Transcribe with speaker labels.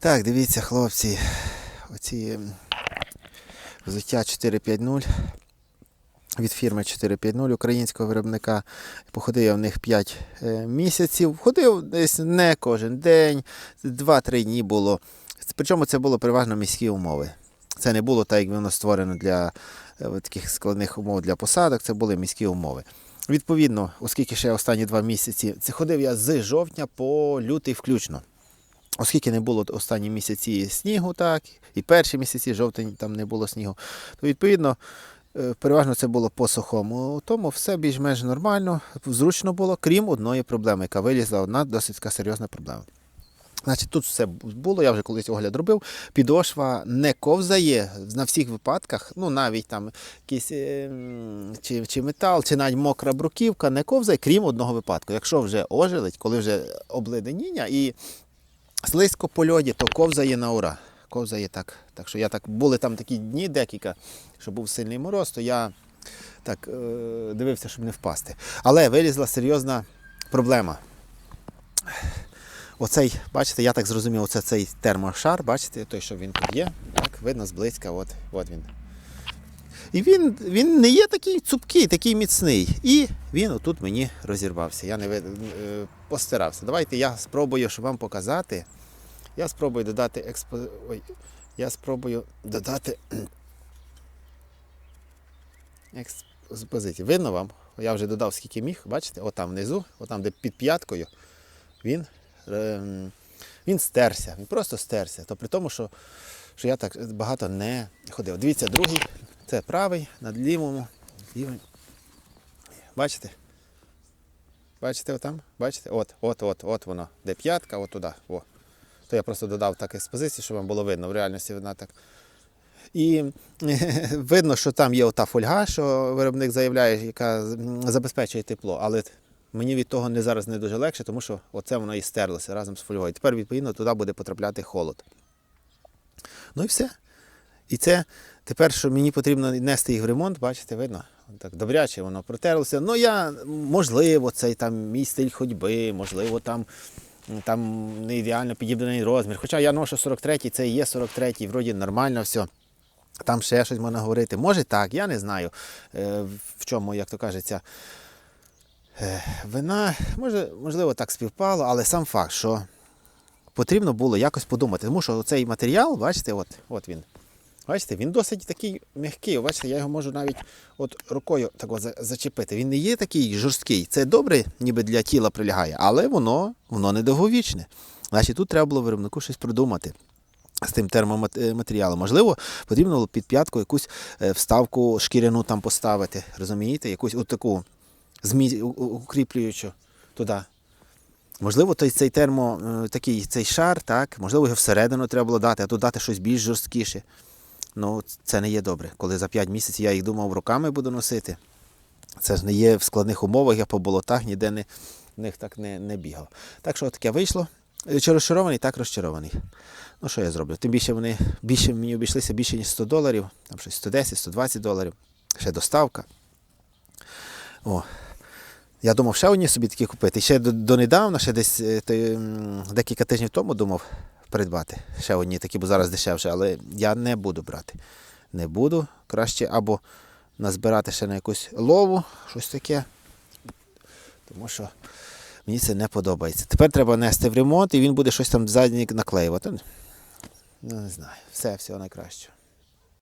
Speaker 1: Так, дивіться, хлопці. Оці м, взуття 450 від фірми 450 українського виробника. Походив я в них 5 е, місяців. Ходив десь не кожен день, 2-3 дні було. Причому це було переважно міські умови. Це не було так, як воно створено для е, таких складних умов для посадок, це були міські умови. Відповідно, оскільки ще останні два місяці, це ходив я з жовтня по лютий включно. Оскільки не було останні місяці снігу, так, і перші місяці жовтень там не було снігу, то відповідно е, переважно це було по сухому. Тому все більш-менш нормально, зручно було, крім одної проблеми, яка вилізла, одна досить така серйозна проблема. Значить, тут все було, я вже колись огляд робив. Підошва не ковзає на всіх випадках, ну навіть там якийсь е, чи, чи метал, чи навіть мокра бруківка не ковзає, крім одного випадку. Якщо вже ожеледь, коли вже обледеніння і слизько по льоді, то ковзає на ура. Ковзає так. Так що я так були там такі дні декілька, що був сильний мороз, то я так е, дивився, щоб не впасти. Але вилізла серйозна проблема. Оцей, бачите, я так зрозумів, оце цей термошар, бачите, той, що він тут є, так, видно зблизька, от, от він. І він, він не є такий цупкий, такий міцний. І він отут мені розірвався. Я не вид- е, постарався. Давайте я спробую, щоб вам показати. Я спробую додати експо... Ой, я спробую додати експозицію. Видно вам? Я вже додав скільки міг, бачите, отам внизу, отам, де під п'яткою, він, ем, він стерся. Він просто стерся. То при тому, що, що я так багато не ходив. Дивіться, другий, це правий, над лівому. Лівий. Бачите? Бачите отам? Бачите? От, от, от, от воно. Де п'ятка, от туди. О. То я просто додав так експозицію, щоб вам було видно. В реальності вона так. І видно, що там є ота фольга, що виробник заявляє, яка забезпечує тепло. Але мені від того не зараз не дуже легше, тому що оце воно і стерлося разом з фольгою. Тепер, відповідно, туди буде потрапляти холод. Ну і все. І це тепер, що мені потрібно нести їх в ремонт, бачите, видно, так добряче воно протерлося. Ну, я, можливо, цей там мій стиль ходьби, можливо, там, там не ідеально підібраний розмір. Хоча я ношу 43-й, це і є 43-й, вроді нормально все. Там ще щось можна говорити. Може так, я не знаю, е, в чому, як то кажеться, е, вина, може, можливо, так співпало, але сам факт, що потрібно було якось подумати. Тому що цей матеріал, бачите, от, от він. Бачите, він досить такий м'який. Бачите, я його можу навіть от рукою так от зачепити. Він не є такий жорсткий. Це добре, ніби для тіла прилягає, але воно, воно недовговічне. Значить, тут треба було виробнику щось придумати. З тим термоматеріалом. Можливо, потрібно було під п'ятку якусь е, вставку шкіряну там поставити. Розумієте? Якусь отаку змі... у- у- укріплюючу туди. Можливо, той цей термо, е, такий цей шар, так, можливо, його всередину треба було дати, а тут дати щось більш жорсткіше. Ну, це не є добре. Коли за 5 місяців я їх думав руками буду носити. Це ж не є в складних умовах, я по болотах ніде не, них так не, не бігав. Так що таке вийшло. Е, Чи розчарований, так розчарований. Ну, що я зроблю? Тим більше вони більше мені обійшлися більше, ніж 100 доларів, там щось 110, 120 доларів, ще доставка. О. Я думав ще одні собі такі купити. Ще донедавна, ще десь е, декілька тижнів тому думав придбати ще одні такі, бо зараз дешевше, але я не буду брати. Не буду. Краще або назбирати ще на якусь лову, щось таке. Тому що мені це не подобається. Тепер треба нести в ремонт, і він буде щось там задній наклеювати. Ну, не знаю. Все, всього найкращого.